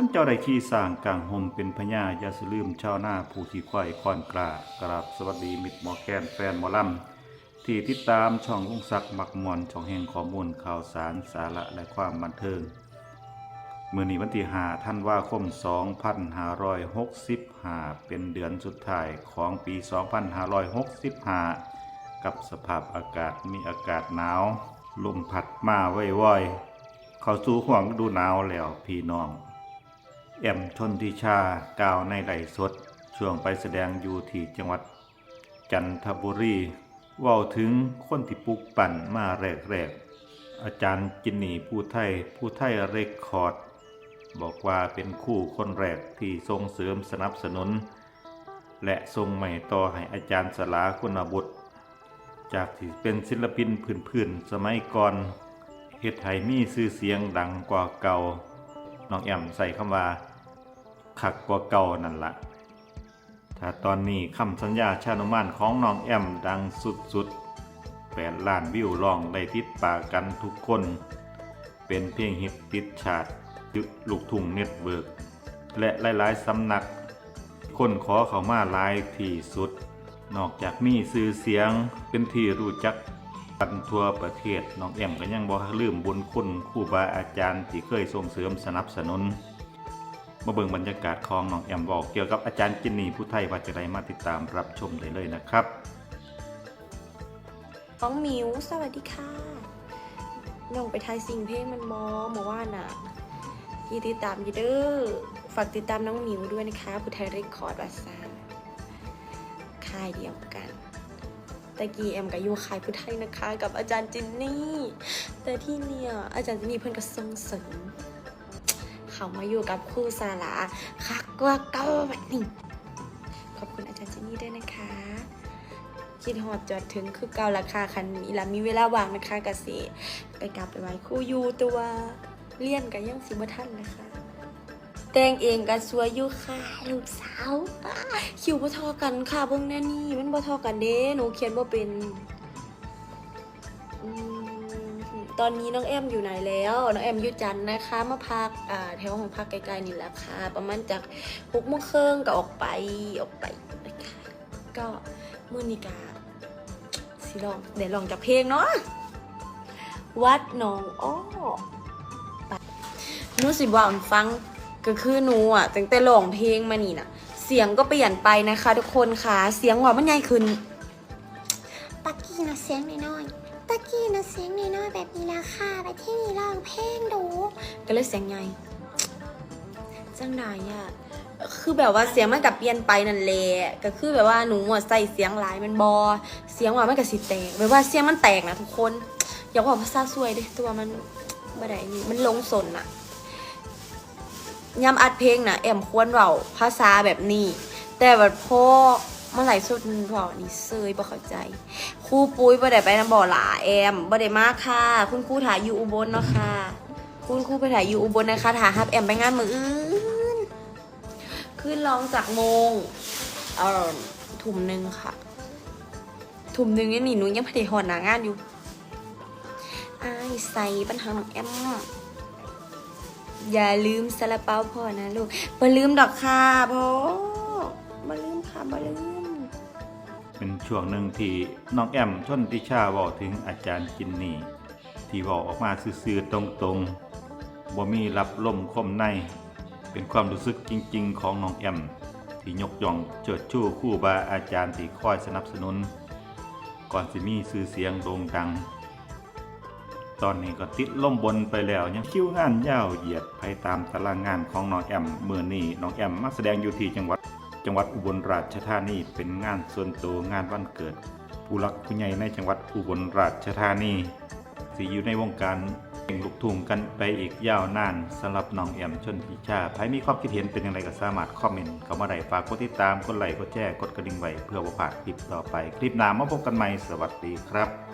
ขั้นเจ้าได้ขี่สร้างกลางห่มเป็นพญาอย่าสลืมชาวหน้าผู้ขี่ควายควานกล้ากราบสวัสดีมิตรหมอแคนแฟนหมอลำที่ติดตามช่องลุงศักดิ์มักมวนช่องแห่งข้อมูลข่าวสารสาระและความบันเทิงเมื่อนี้วันที่5ธันวาคม 2565 เป็นเดือนสุดท้ายของปี 2565 กับสภาพอากาศมีอากาศหนาว ลมพัดมาว่อยๆเข้าสู่ห่วงฤดูหนาวแล้วพี่น้อง แอมชนทิชากล่าวในไหลสด ช่วงไปแสดงอยู่ที่จังหวัด จันทบุรีว้าถึงคนที่ปลุกปั่นมาแรกๆ อาจารย์จินนี่ผู้ไทยผู้ไทยเรคคอร์ด บอกว่าเป็นคู่คนแรกที่ส่งเสริมสนับสนุน และส่งใหม่ต่อให้อาจารย์สลาคุณบุตร จากที่เป็นศิลปินพื้นๆสมัยก่อนเฮ็ดให้มีชื่อเสียงดังกว่าเก่า น้องแอมใส่คำว่าคักกว่าเก่านั่นละถ้าตอนนี้คำสัญญาชานุมานของน้องแอมดังสุดๆแปดล้านวิวลองได้ติดปากกันทุกคน เป็นเพลงฮิตติดชาติยุลูกทุ่งเน็ตเวิร์กและหลายๆสำนัก คนขอเขามาหลายที่สุด นอกจากมีสื่อเสียงเป็นที่รู้จัก กันทั่วประเทศน้องแอมก็ยังบ่ลืมบุญคุณครูบาอาจารย์ที่เคยส่งเสริมสนับสนุนมาเบิ่งบรรยากาศของน้องแอมบอกเกี่ยวกับอาจารย์จินนี่ผู้ไทยว่าจะได้มาติดตามรับชมได้เลยนะครับน้องมิวสวัสดีค่ะน้องไปทายสิ่งเพลงมันมอหมาว่าน่ะยีติดตามยีเด้อฝากติดตามน้องมิวด้วยนะคะผู้ไทยเรคคอร์ดวัดซานค่ายเดียวกัน ตะกี้แอมกับยูคายผู้ไทยนะคะ กับอาจารย์จินนี่ แต่ที่เนี่ยอาจารย์จินนี่เพิ่อนก็ส่งเสริมเขามาอยู่กับครูสาระคักกว่าเก่าแบบนี้ขอบคุณอาจารย์จินนี่ด้วยนะคะ คิดฮอดจอดถึงคือเก่าราคาคันนี้ละมีเวลาว่างนะคะกสิไปกลับไปไว้ครู่ยูตัวเลี่ยนกันยังสิบทันนะคะ แต่งเองกันสวยอยู่ค่ะลูกสาวคิวบ่ทอกันค่ะเบิ่งแน่นี่มันบ่ทอกันเด้หนูเขียนบ่เป็นอตอนนี้น้องแอมอยู่ไหนแล้วน้องแอมอยู่จันนะคะ มาพักอ่าแถวของพักใกลๆนี่แหละค่ะ ประมาณจากหกโมงครึ่งก็ออกไปออกไปก็มื่อนิกาสิลองเดี๋ยวลองจากเพลงเนาะวัดหนองอ้อหนูสิบอกให้ฟัง ก็คือหนูอะตั้งแต่ร้องเพลงมานี่น่ะเสียงก็เปลี่ยนไปนะคะ ทุกคนค่ะ เสียงว่ามันใหญ่ขึ้นตะกี้นะเสียงน้อยๆตะกี้นะเสียงน้อยๆแบบนี้ละค่ะไปที่นี่ร้องเพลงดูก็เลยเสียงใหญ่จังไดอะคือแบบว่าเสียงมันกับเปลี่ยนไปนั่นแหละก็คือแบบว่าหนูอะใส่เสียงหลายมันบอเสียงว่ามันกับสิแตกแบบว่าเสียงมันแตกนะทุกคน อย่าว่าภาษาสวยเด้ตัวมันบ่ได้นี่มันลงสนอะ ยามอัดเพลงนะแอมควรเว้าภาษาแบบนี้ แต่แบบพ่อเมื่อไหร่สุดเว้านี่เซยบ่เข้าใจครูปุ้ยบ่ได้ไปน้ำบ่อหลาแอมบ่ได้มากค่ะ คุณครูถ่ายอยู่อุบลเนาะค่ะ คุณครูไปถ่ายอยู่อุบลนะคะถ่ายฮับแอมไปงานมืออื่นขึ้นร้องจากโมงเอ่อทุ่มหนึ่งค่ะทุ่มหนึ่งนี่หนูยังไม่ได้หอนหนางานอยู่ไอ้ใส่ปัญหาของแอม อย่าลืมซาลาเปาพ่อนะลูกบ่ลืมดอกค่ะพ่อบ่ลืมค่ะบ่ลืม เป็นช่วงหนึ่งที่น้องแอมชนทิชาบอกถึงอาจารย์จินนี่ ที่บอกออกมาซื่อๆตรงๆบ่มีรับลมคมใน เป็นความรู้สึกจริง ๆ ของน้องแอม ที่ยกย่องเจิดชู้คู่บาอาจารย์ที่คอยสนับสนุน ก่อนสิมีชื่อเสียงโด่งดัง ตอนนี้ก็ติดล่มบนไปแล้ว ยังคิวงานยาวเหยียดไปตามตารางงานของน้องแอมเมื่อนี้น้องแอมมาแสดงอยู่ที่จังหวัด จังหวัดอุบลราชธานีเป็นงานส่วนตัวงานวันเกิด ผู้หลักผู้ใหญ่ในจังหวัดอุบลราชธานีสิอยู่ในวงการเพลงลูกทุ่งกันไปอีกยาวนานสำหรับน้องแอมชนทิชาใครมีความคิดเห็นเป็นอย่างไรก็สามารถคอมเมนต์เข้ามาได้ฝากกดติดตามกดไลค์กดแชร์กดกระดิ่งไว้เพื่อบ่พลาดคลิปต่อไป คลิปหน้ามาพบกันใหม่สวัสดีครับ